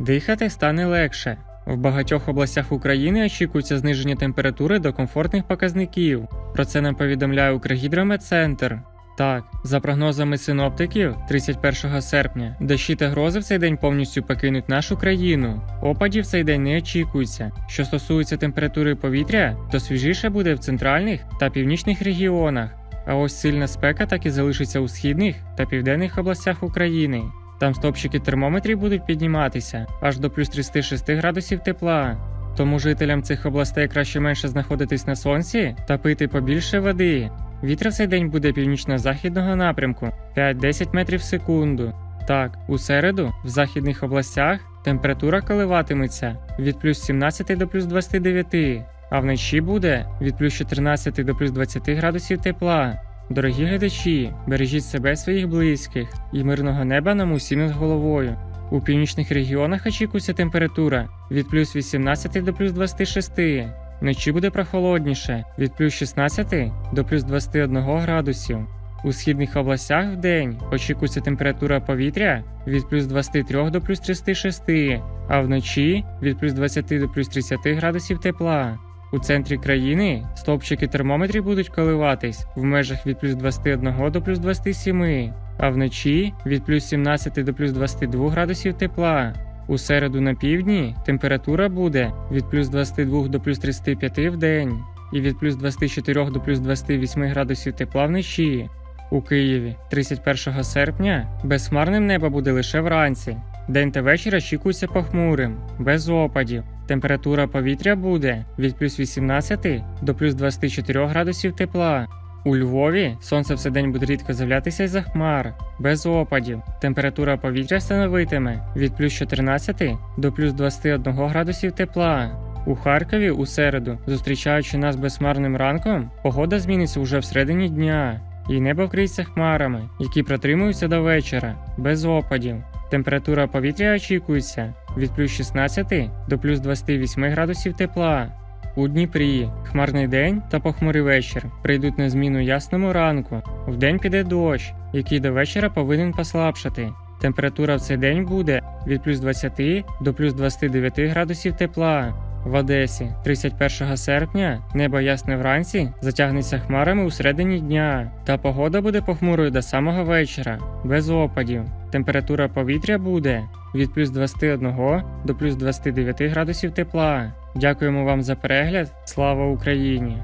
Дихати стане легше. В багатьох областях України очікується зниження температури до комфортних показників. Про це нам повідомляє Укргідрометцентр. Так, за прогнозами синоптиків, 31 серпня дощі та грози в цей день повністю покинуть нашу країну. Опадів в цей день не очікується. Що стосується температури повітря, то свіжіше буде в центральних та північних регіонах. А ось сильна спека так і залишиться у східних та південних областях України. Там стопчики термометрів будуть підніматися аж до плюс 36 градусів тепла. Тому жителям цих областей краще менше знаходитись на сонці та пити побільше води. Вітер в цей день буде північно-західного напрямку 5-10 метрів в секунду. Так, у середу в західних областях температура коливатиметься від плюс 17 до плюс 29, а вночі буде від плюс 14 до плюс 20 градусів тепла. Дорогі глядачі, бережіть себе своїх близьких і мирного неба нам усім над головою. У північних регіонах очікується температура від плюс 18 до плюс 26. Вночі буде прохолодніше від плюс 16 до плюс 21 градусів. У східних областях в день очікується температура повітря від плюс 23 до плюс 36, а вночі від плюс 20 до плюс 30 градусів тепла. У центрі країни стовпчики термометрів будуть коливатись в межах від плюс 21 до плюс 27, а вночі від плюс 17 до плюс 22 градусів тепла. У середу на півдні температура буде від плюс 22 до плюс 35 в день і від плюс 24 до плюс 28 градусів тепла вночі. У Києві 31 серпня безхмарним небо буде лише вранці. День та вечір очікується похмурим, без опадів. Температура повітря буде від плюс 18 до плюс 24 градусів тепла. У Львові сонце все день буде рідко з'являтися із-за хмар, без опадів. Температура повітря становитиме від плюс 14 до плюс 21 градусів тепла. У Харкові у середу, зустрічаючи нас безхмарним ранком, погода зміниться уже всередині дня, і небо вкриється хмарами, які протримуються до вечора, без опадів. Температура повітря очікується від плюс 16 до плюс 28 градусів тепла. У Дніпрі хмарний день та похмурий вечір прийдуть на зміну ясному ранку. Вдень піде дощ, який до вечора повинен послабшати. Температура в цей день буде від плюс 20 до плюс 29 градусів тепла. В Одесі 31 серпня небо ясне вранці затягнеться хмарами у середині дня, та погода буде похмурою до самого вечора, без опадів. Температура повітря буде від плюс 21 до плюс 29 градусів тепла. Дякуємо вам за перегляд. Слава Україні!